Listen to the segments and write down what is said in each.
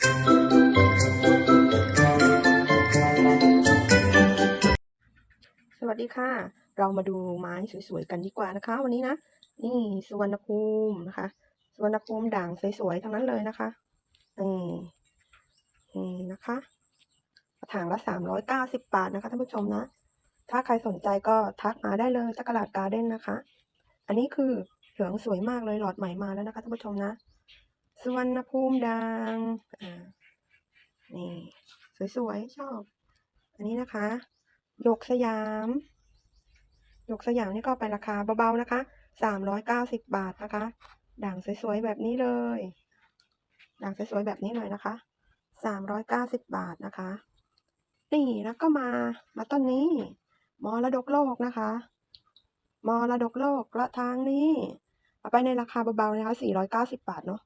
สวัสดีค่ะ เรามาดูไม้สวยๆกันดีกว่านะคะ วันนี้นะ นี่สุวรรณภูมินะคะ สุวรรณภูมิด่างสวยๆทั้งนั้นเลยนะคะนี่นี่นะคะกระถางละสามร้อยเก้าสิบบาทนะคะท่านผู้ชมนะ ถ้าใครสนใจก็ทักมาได้เลยจักรลาดการ์เด้นนะคะ อันนี้คือเหลืองสวยมากเลยหลอดใหม่มาแล้วนะคะท่านผู้ชมนะ สุวรรณภูมิด่างอ่านี่สวยๆชอบ อันนี้นะคะหยกสยามหยกสยามนี่ก็ไปราคาเบาๆนะคะสามร้อยเก้าสิบบาทนะคะ ด่างสวยๆแบบนี้เลย ด่างสวยๆแบบนี้เลยนะคะสามร้อยเก้าสิบบาทนะคะ นี่แล้วก็มามาต้นนี้มรดกโลกนะคะมรดกโลกกระทางนี้เอาไปในราคาเบาๆนะคะสี่ร้อยเก้าสิบบาทเนาะ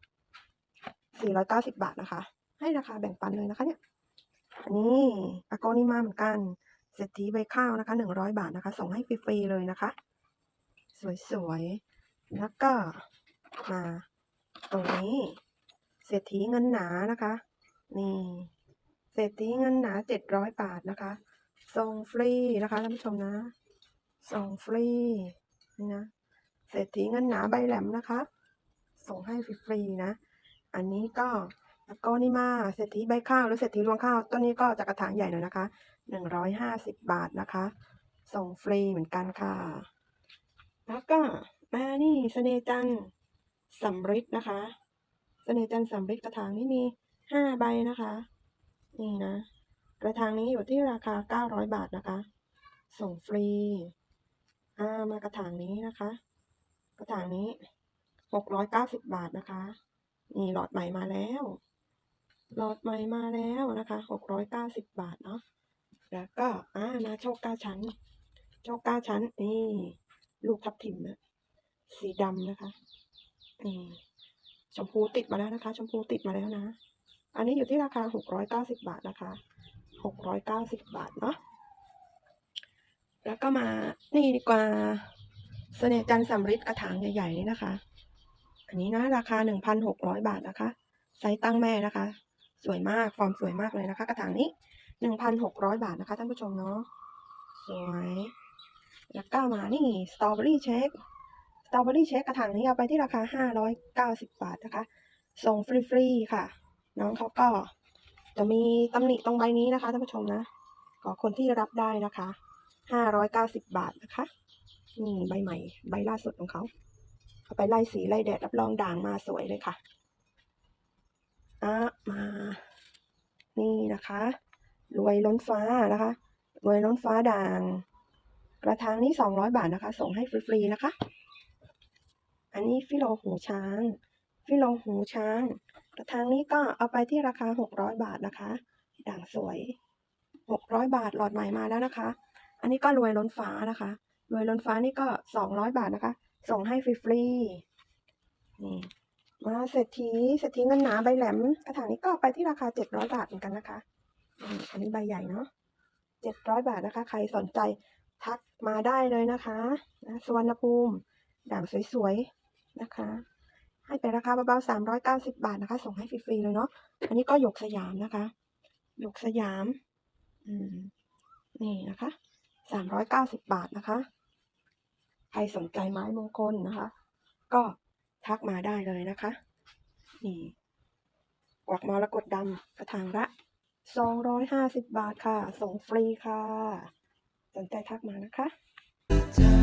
สี่ร้อยเก้าสิบบาทนะคะ ให้ราคาแบ่งปันเลยนะคะเนี่ย อันนี้อาโกนี่มาเหมือนกัน เศรษฐีใบข้าวนะคะหนึ่งร้อยบาทนะคะ ส่งให้ฟรีๆเลยนะคะ สวยๆ แล้วก็มาตรงนี้ เศรษฐีเงินหนานะคะ นี่เศรษฐีเงินหนาเจ็ดร้อยบาทนะคะ ส่งฟรีนะคะท่านผู้ชมนะ ส่งฟรีนี่นะ เศรษฐีเงินหนาใบแหลมนะคะ ส่งให้ฟรีๆนะ อันนี้ก็แล้วก็นี่มาเศรษฐีใบข้าวหรือเศรษฐีรวงข้าวต้นนี้ก็จะกระถางใหญ่หน่อยนะคะหนึ่งร้อยห้าสิบบาทนะคะ ส่งฟรีเหมือนกันค่ะ แล้วก็มานี่เสนจันทร์สำริดนะคะเสนจันทร์สำริดกระถางนี้มีห้าใบนะคะ นี่นะ กระถางนี้อยู่ที่ราคาเก้าร้อยบาทนะคะ ส่งฟรีอ่ามากระถางนี้นะคะ กระถางนี้หกร้อยเก้าสิบบาทนะคะ นี่หลอดใหม่มาแล้ว หลอดใหม่มาแล้วนะคะหกร้อยเก้าสิบบาทเนาะ แล้วก็อ่ามาโชคเก้าชั้น โชคเก้าชั้น นี่ ลูกทับทิมนะสีดำนะคะนี่ชมพูติดมาแล้วนะคะ ชมพูติดมาแล้วนะ อันนี้อยู่ที่ราคาหกร้อยเก้าสิบบาทนะคะหกร้อยเก้าสิบบาทเนาะ แล้วก็มา นี่ดีกว่า เสน่ห์จันทร์สำริดกระถางใหญ่ๆนี่นะคะ อันนี้นะราคาหนึ่งพันหกร้อยบาทนะคะ ไซส์ตั้งแม่นะคะ สวยมาก ฟอร์มสวยมากเลยนะคะ กระถางนี้หนึ่งพันหกร้อยบาทนะคะท่านผู้ชมเนาะ สวยแล้วก็มานี่สตรอเบอรี่เชคสตรอเบอรี่เชคกระถางนี้เอาไปที่ราคาห้าร้อยเก้าสิบบาทนะคะ ส่งฟรีๆค่ะ น้องเขาก็จะมีตำหนิตรงใบนี้นะคะท่านผู้ชมนะขอคนที่รับได้นะคะห้าร้อยเก้าสิบบาทนะคะ นี่ใบใหม่ ใบล่าสุดของเขาาไปไล่สีไล่แดดรับรองด่างมาสวยเลยค่ะอะมา นี่นะคะ รวยล้นฟ้านะคะ รวยล้นฟ้าด่าง กระถางนี้สองร้อยบาทนะคะ ส่งให้ฟรีๆนะคะ อันนี้ฟิโลหูช้าง ฟิโลหูช้าง กระถางนี้ก็เอาไปที่ราคาหกร้อยบาทนะคะ ด่างสวยหกร้อยบาทหลอดใหม่มาแล้วนะคะ อันนี้ก็รวยล้นฟ้านะคะ รวยล้นฟ้านี่ก็สองร้อยบาทนะคะ ส่งให้ฟรีๆนี่มาเศรษฐีเศรษฐีเงินหนาใบแหลม กระถางนี้ก็ไปที่ราคาเจ็ดร้อยบาทเหมือนกันนะคะอันนี้ใบใหญ่เนาะเจ็ดร้อยบาทนะคะ ใครสนใจทักมาได้เลยนะคะนะสวรรณภูมิ ด่างสวยๆนะคะ ให้ไปราคาเบาๆสามร้อยเก้าสิบาทนะคะ ส่งให้ฟรีๆเลยเนาะอันนี้ก็หยกสยามนะคะหยกสยาม อืม นี่นะคะสามร้อยเก้าสิบบาทนะคะ ใครสนใจไม้มงคลนะคะ ก็ทักมาได้เลยนะคะ นี่กวักมรกตดำกระถางละสองร้อยห้าสิบบาทค่ะ ส่งฟรีค่ะ สนใจทักมานะคะ